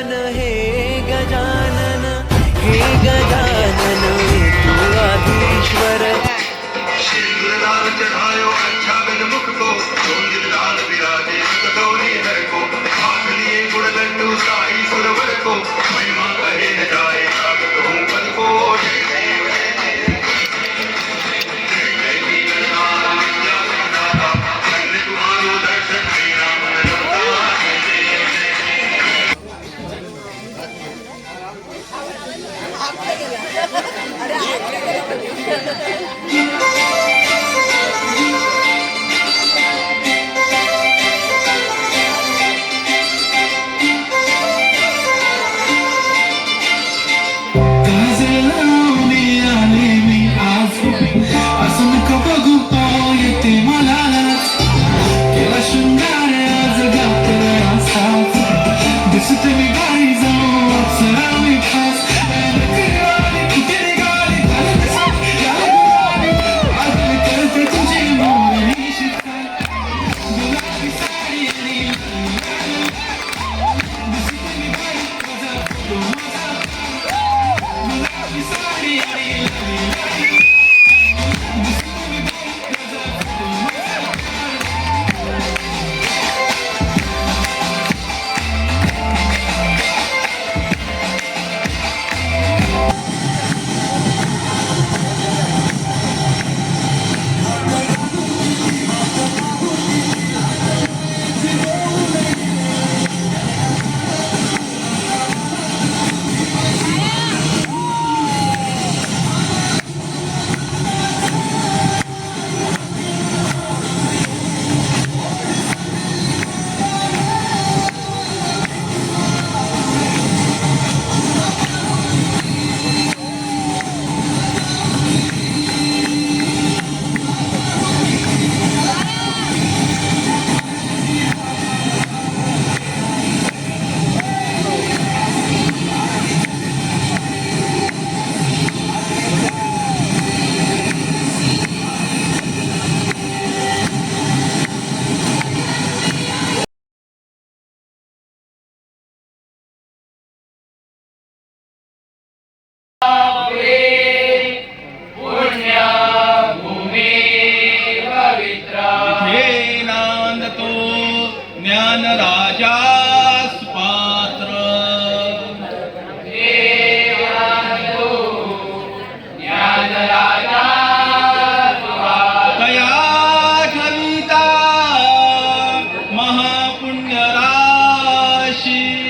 गजानन हे गजानन हे गजानन तू आधीश्वर लाल चढ़ायो अच्छा को पुण्यराशी।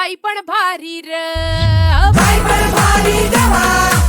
बाई पण भारी र. बाई पण भारी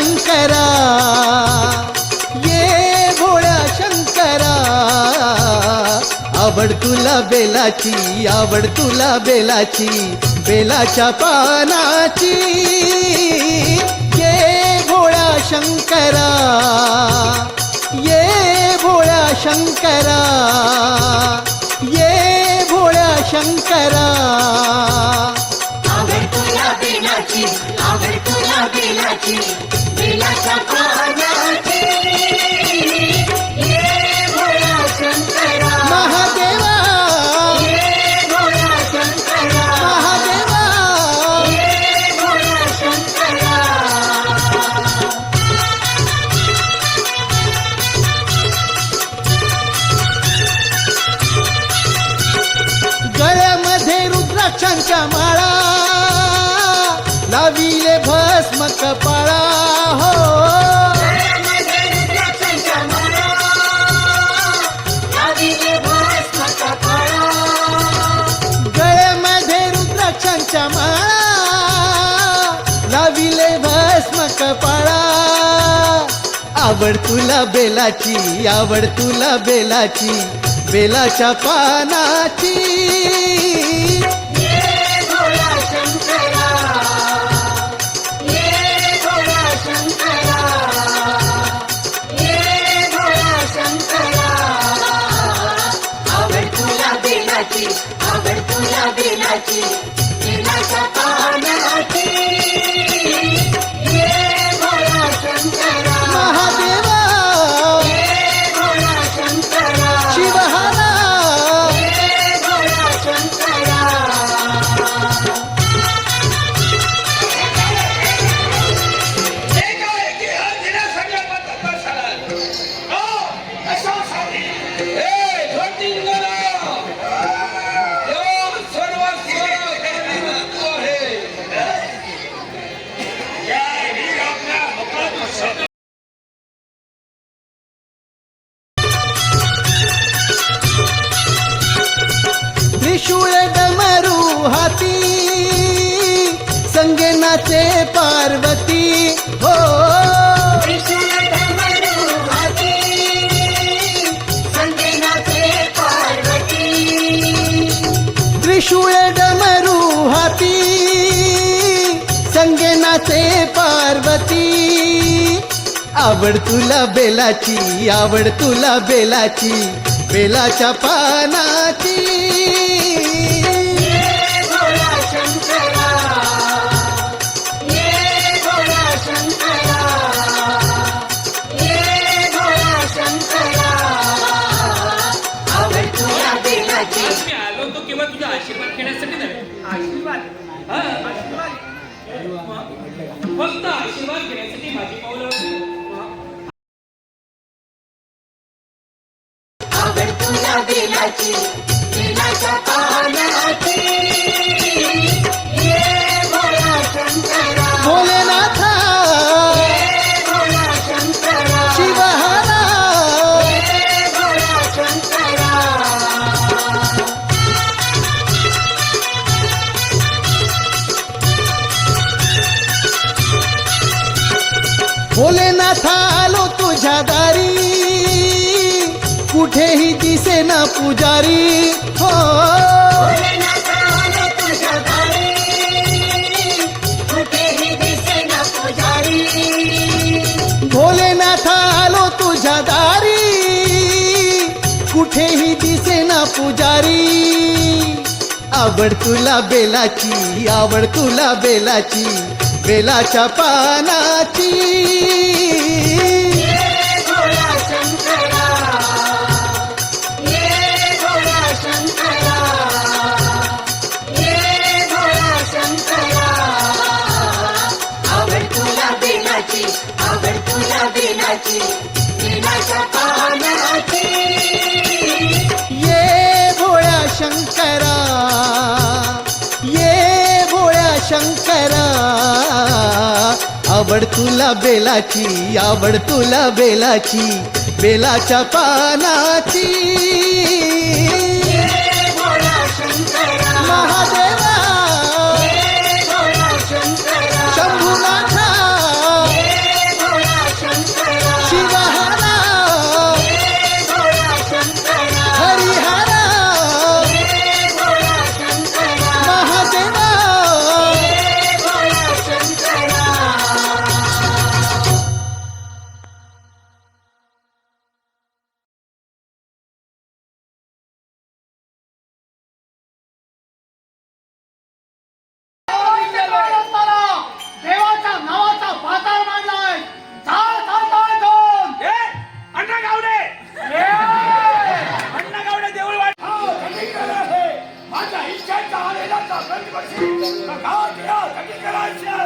शंकरा ये भोळ्या शंकरा. आवड तुला बेलाची आवड तुला बेलाची बेलाच्या पानाची. ये भोळा शंकरा ये भोळ्या शंकरा. ये भोळ्या शंकरा. आवड तुला बेलाची आवड दिलाची दिलाचा पाण्याची कपाळा हो. गळ्यामध्ये रुद्राक्षांच्या माळा लाविले भस्म कपाळा आवड तुला बेलाची आवड तुला बेलाची बेलाच्या पानाची. संगेनाचे पार्वती हो। त्रिशूळ डमरू हाती संगेनाचे पार्वती। आवड तुला बेलाची आवड तुला बेलाची बेलाच्या पानाची। भोलेनाथा पुजारी हो. भोलेनाथा आलो तुझ्या दारी कुठेही दिसे ना पुजारी. आवड तुला बेलाची आवड तुला बेलाची बेलाच्या पानाची. ये भोळ्या शंकरा ये भोळ्या शंकरा आवड तुला बेलाची आवड तुला बेलाची बेलाच्या पानाची. காட்டியா கட்டிக்கராட்சியா